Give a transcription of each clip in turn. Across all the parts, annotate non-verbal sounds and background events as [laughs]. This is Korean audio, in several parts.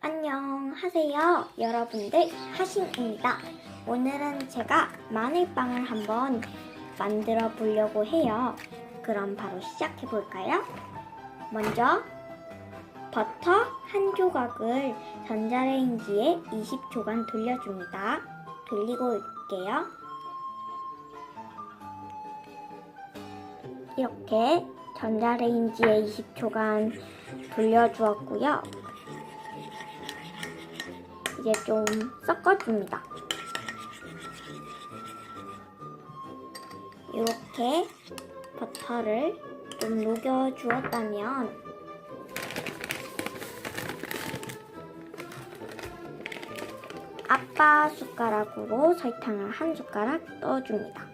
안녕하세요. 여러분들 하신입니다. 오늘은 제가 마늘빵을 한번 만들어 보려고 해요. 그럼 바로 시작해 볼까요? 먼저 버터 한 조각을 전자레인지에 20초간 돌려줍니다. 돌리고 올게요. 이렇게 전자레인지에 20초간 돌려주었고요. 이제 좀 섞어줍니다. 이렇게 버터를 좀 녹여주었다면 아빠 숟가락으로 설탕을 한 숟가락 넣어줍니다.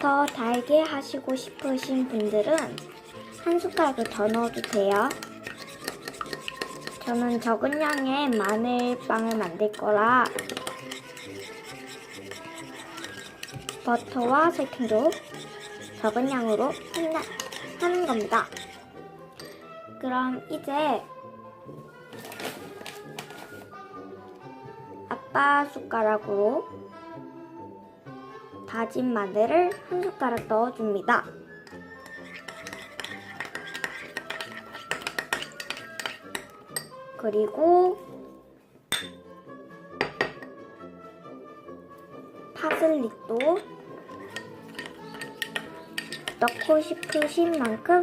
더 달게 하시고 싶으신 분들은 한 숟가락을 더 넣어도 돼요. 저는 적은 양의 마늘빵을 만들 거라 버터와 설탕도 적은 양으로 한다, 하는 겁니다. 그럼 이제 아빠 숟가락으로 다진 마늘을 한 숟가락 넣어줍니다. 그리고 파슬리도 넣고 싶으신 만큼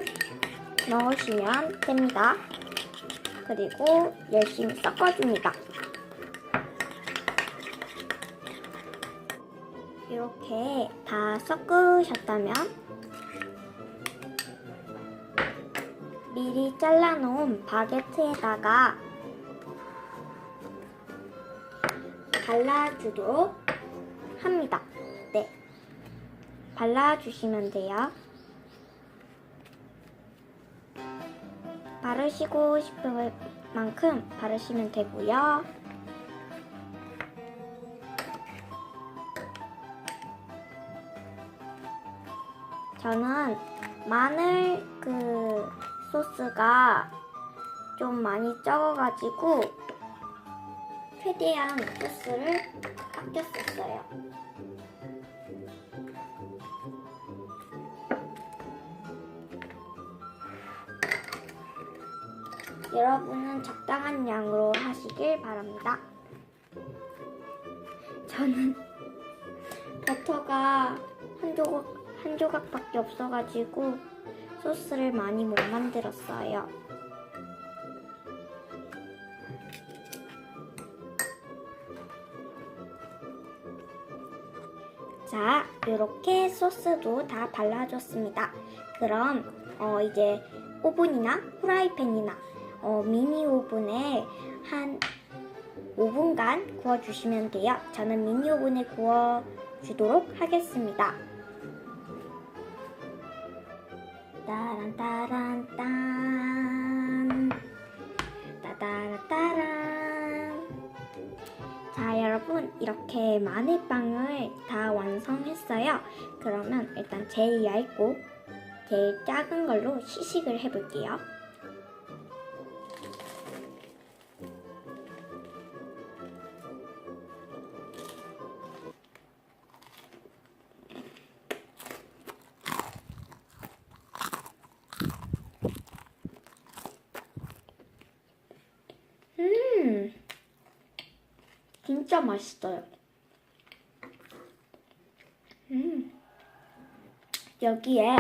넣으시면 됩니다. 그리고 열심히 섞어줍니다. 이렇게 다 섞으셨다면 미리 잘라놓은 바게트에다가 발라주도록 합니다. 네. 발라주시면 돼요. 바르시고 싶은 만큼 바르시면 되고요. 저는 마늘 그 소스가 좀 많이 적어가지고 최대한 소스를 아껴 썼어요. 여러분은 적당한 양으로 하시길 바랍니다. 저는 [laughs] 버터가 한 조각 한 조각밖에 없어가지고 소스를 많이 못 만들었어요. 자, 이렇게 소스도 다 발라줬습니다. 그럼 어, 이제 오븐이나 후라이팬이나 어, 미니 오븐에 한 5분간 구워주시면 돼요. 저는 미니 오븐에 구워주도록 하겠습니다. 따란따란딴 여러분 이렇게 마늘빵을 다 완성했어요. 그러면 일단 제일 얇고 제일 작은 걸로 시식을 해볼게요 진짜 맛있어요 음 여기에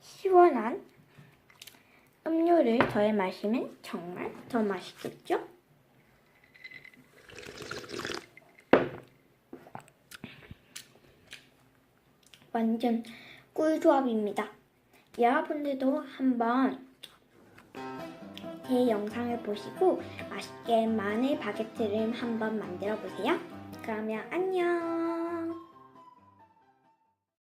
시원한 음료를 더해 마시면 정말 더 맛있겠죠? 완전 꿀조합입니다. 여러분들도 한번 제 영상을 보시고 맛있게 마늘 바게트를 한번 만들어 보세요. 그러면 안녕!